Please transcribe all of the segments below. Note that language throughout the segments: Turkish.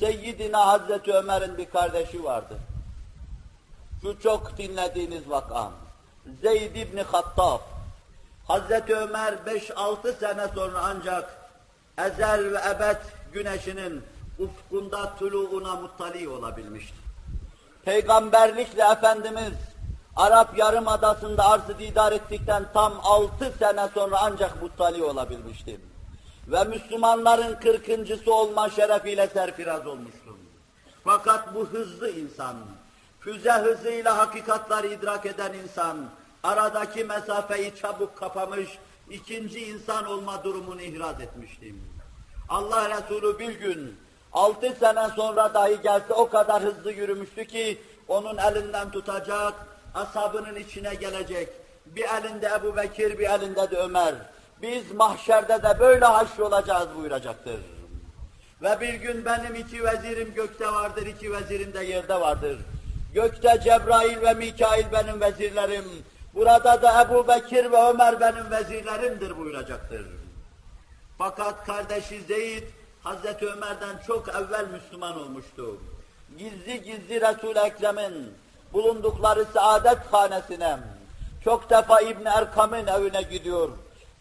Seyyidina Hazreti Ömer'in bir kardeşi vardı. Şu çok dinlediğiniz vakam. Zeyd İbni Hattab. Hazreti Ömer 5-6 sene sonra ancak ezel ve ebed güneşinin ufkunda tuluğuna muttali olabilmişti. Peygamberlikle Efendimiz Arap Yarımadası'nda arzı didar ettikten tam 6 sene sonra ancak muttali olabilmiştim. Ve Müslümanların kırkıncısı olma şerefiyle serfiraz olmuştum. Fakat bu hızlı insan, füze hızıyla hakikatları idrak eden insan, aradaki mesafeyi çabuk kapamış, ikinci insan olma durumunu ihraz etmiştim. Allah Resulü bir gün, altı sene sonra dahi gelse o kadar hızlı yürümüştü ki, onun elinden tutacak, asabının içine gelecek. Bir elinde Ebu Bekir, bir elinde de Ömer. Biz mahşerde de böyle haşrolacağız buyuracaktır. Ve bir gün benim iki vezirim gökte vardır, iki vezirim de yerde vardır. Gökte Cebrail ve Mikail benim vezirlerim. Burada da Ebu Bekir ve Ömer benim vezirlerimdir buyuracaktır. Fakat kardeşi Zeyd, Hazreti Ömer'den çok evvel Müslüman olmuştu. Gizli gizli Resul-i Ekrem'in bulundukları saadet hanesine, çok defa İbn Erkam'ın evine gidiyor.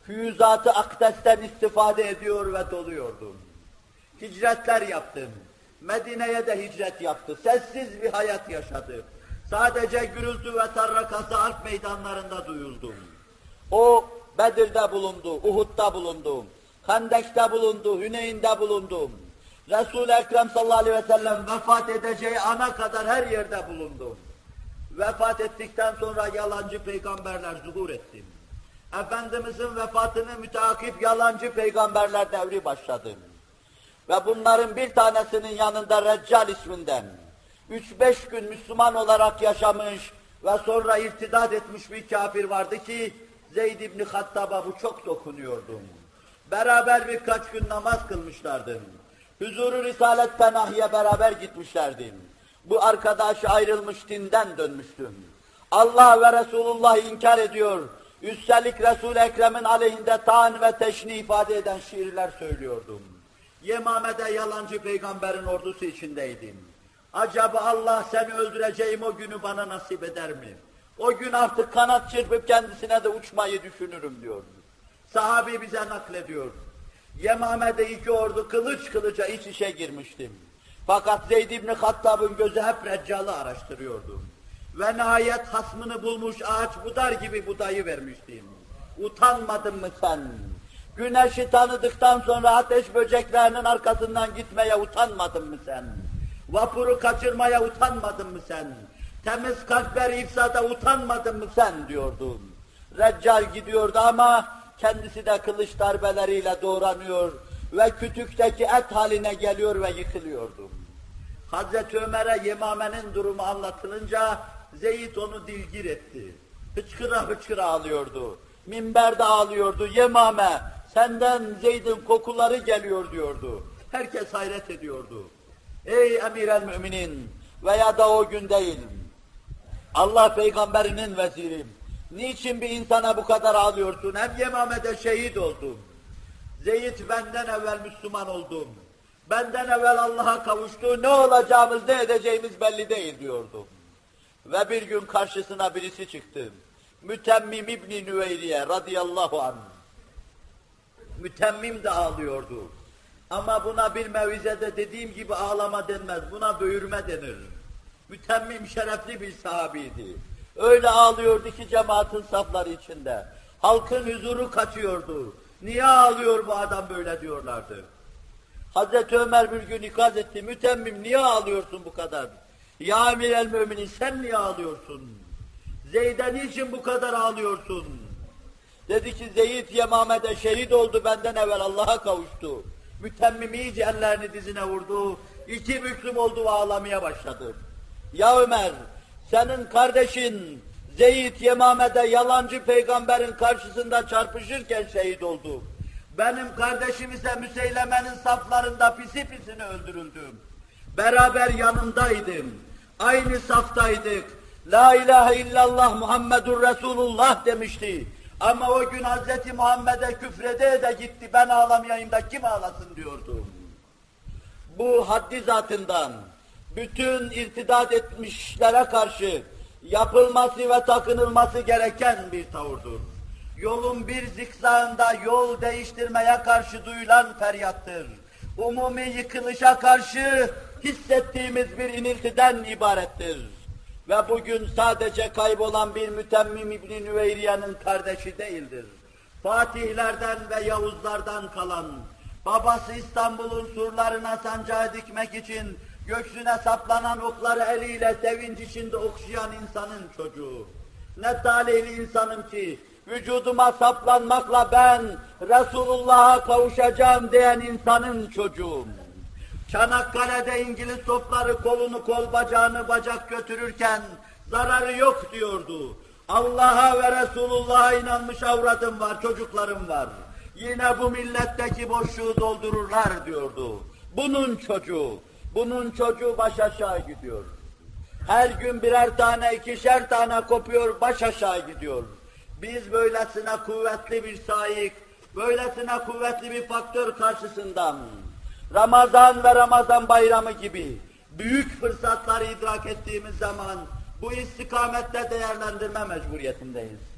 Füyüzat-ı Akdes'ten istifade ediyor ve doluyordu. Hicretler yaptım. Medine'ye de hicret yaptı. Sessiz bir hayat yaşadı. Sadece gürültü ve tarrakası alp meydanlarında duyuldu. O Bedir'de bulundu, Uhud'da bulundu, Hendek'te bulundu, Hüneyn'de bulundu. Resul-i Ekrem sallallahu aleyhi ve sellem vefat edeceği ana kadar her yerde bulundu. Vefat ettikten sonra yalancı peygamberler zuhur etti. Efendimizin vefatını müteakip yalancı peygamberler devri başladı. Ve bunların bir tanesinin yanında Reccal isminden, üç beş gün Müslüman olarak yaşamış ve sonra irtidat etmiş bir kafir vardı ki, Zeyd İbni Hattab'a bu çok dokunuyordu. Beraber birkaç gün namaz kılmışlardı. Huzuru Risalet Penahi'ye beraber gitmişlerdi. Bu arkadaş ayrılmış dinden dönmüştüm. Allah ve Resulullah inkar ediyor. Üstelik Resul-i Ekrem'in aleyhinde taan ve teşni ifade eden şiirler söylüyordum. Yemame'de yalancı peygamberin ordusu içindeydim. Acaba Allah seni öldüreceğim o günü bana nasip eder mi? O gün artık kanat çırpıp kendisine de uçmayı düşünürüm diyordu. Sahabi bize naklediyor. Yemame'de iki ordu kılıç kılıca iç içe girmiştim. Fakat Zeyd İbni Hattab'ın gözü hep Reccal'ı araştırıyordu. Ve nihayet hasmını bulmuş ağaç budar gibi budayı vermiştim. Utanmadın mı sen? Güneşi tanıdıktan sonra ateş böceklerinin arkasından gitmeye utanmadın mı sen? Vapuru kaçırmaya utanmadın mı sen? Temiz kalpleri ifsada utanmadın mı sen diyordum. Reccal gidiyordu ama kendisi de kılıç darbeleriyle doğranıyor ve kütükteki et haline geliyor ve yıkılıyordu. Hazreti Ömer'e Yemame'nin durumu anlatılınca Zeyd onu dilgir etti. Hıçkıra hıçkıra ağlıyordu. Minberde ağlıyordu. Yemame senden Zeyd'in kokuları geliyor diyordu. Herkes hayret ediyordu. Ey emir el müminin veya da o gün değil. Allah peygamberinin vezirim. Niçin bir insana bu kadar ağlıyorsun? Hem Yemame'de şehit oldum. Zeyd benden evvel Müslüman oldum. Benden evvel Allah'a kavuştu. Ne olacağımız ne edeceğimiz belli değil diyordum. Ve bir gün karşısına birisi çıktı. Mütemmim İbni Nüveyriye radıyallahu anh. Mütemmim de ağlıyordu. Ama buna bir mevizede dediğim gibi ağlama denmez, buna böğürme denir. Mütemmim şerefli bir sahabiydi. Öyle ağlıyordu ki cemaatin safları içinde. Halkın huzuru kaçıyordu. Niye ağlıyor bu adam böyle diyorlardı. Hazreti Ömer bir gün ikaz etti. Mütemmim niye ağlıyorsun bu kadar? Ya emir el müminin sen niye ağlıyorsun? Zeyd'e niçin bu kadar ağlıyorsun? Dedi ki Zeyd Yemame'de şehit oldu benden evvel Allah'a kavuştu. Mütemmim iyice ellerini dizine vurdu. İki büklüm oldu ve ağlamaya başladı. Ya Ömer senin kardeşin Zeyd Yemame'de yalancı peygamberin karşısında çarpışırken şehit oldu. Benim kardeşim ise Müseyleme'nin saflarında pisi pisine öldürüldüm. Beraber yanındaydım. Aynı saftaydık. La ilahe illallah Muhammedur Resulullah demişti. Ama o gün Hazreti Muhammed'e küfrede de gitti. Ben ağlamayayım da kim ağlasın diyordu. bu haddi zatından bütün irtidat etmişlere karşı yapılması ve takınılması gereken bir tavırdır. Yolun bir zikzağında yol değiştirmeye karşı duyulan feryattır. Umumi yıkılışa karşı hissettiğimiz bir iniltiden ibarettir. Ve bugün sadece kaybolan bir mütemmim İbni Nüveyriye'nin kardeşi değildir. Fatihlerden ve Yavuzlardan kalan, babası İstanbul'un surlarına sancağı dikmek için göksüne saplanan okları eliyle sevinç içinde okşayan insanın çocuğu. Ne talihli insanım ki vücuduma saplanmakla ben Resulullah'a kavuşacağım diyen insanın çocuğum. Çanakkale'de İngiliz topları kolunu kol bacağını bacak götürürken zararı yok diyordu. Allah'a ve Resulullah'a inanmış avradım var, çocuklarım var. Yine bu milletteki boşluğu doldururlar diyordu. Bunun çocuğu, bunun çocuğu baş aşağı gidiyor. Her gün birer tane, ikişer tane kopuyor, baş aşağı gidiyor. Biz böylesine kuvvetli bir sahip, böylesine kuvvetli bir faktör karşısında Ramazan ve Ramazan bayramı gibi büyük fırsatları idrak ettiğimiz zaman bu istikamette değerlendirme mecburiyetindeyiz.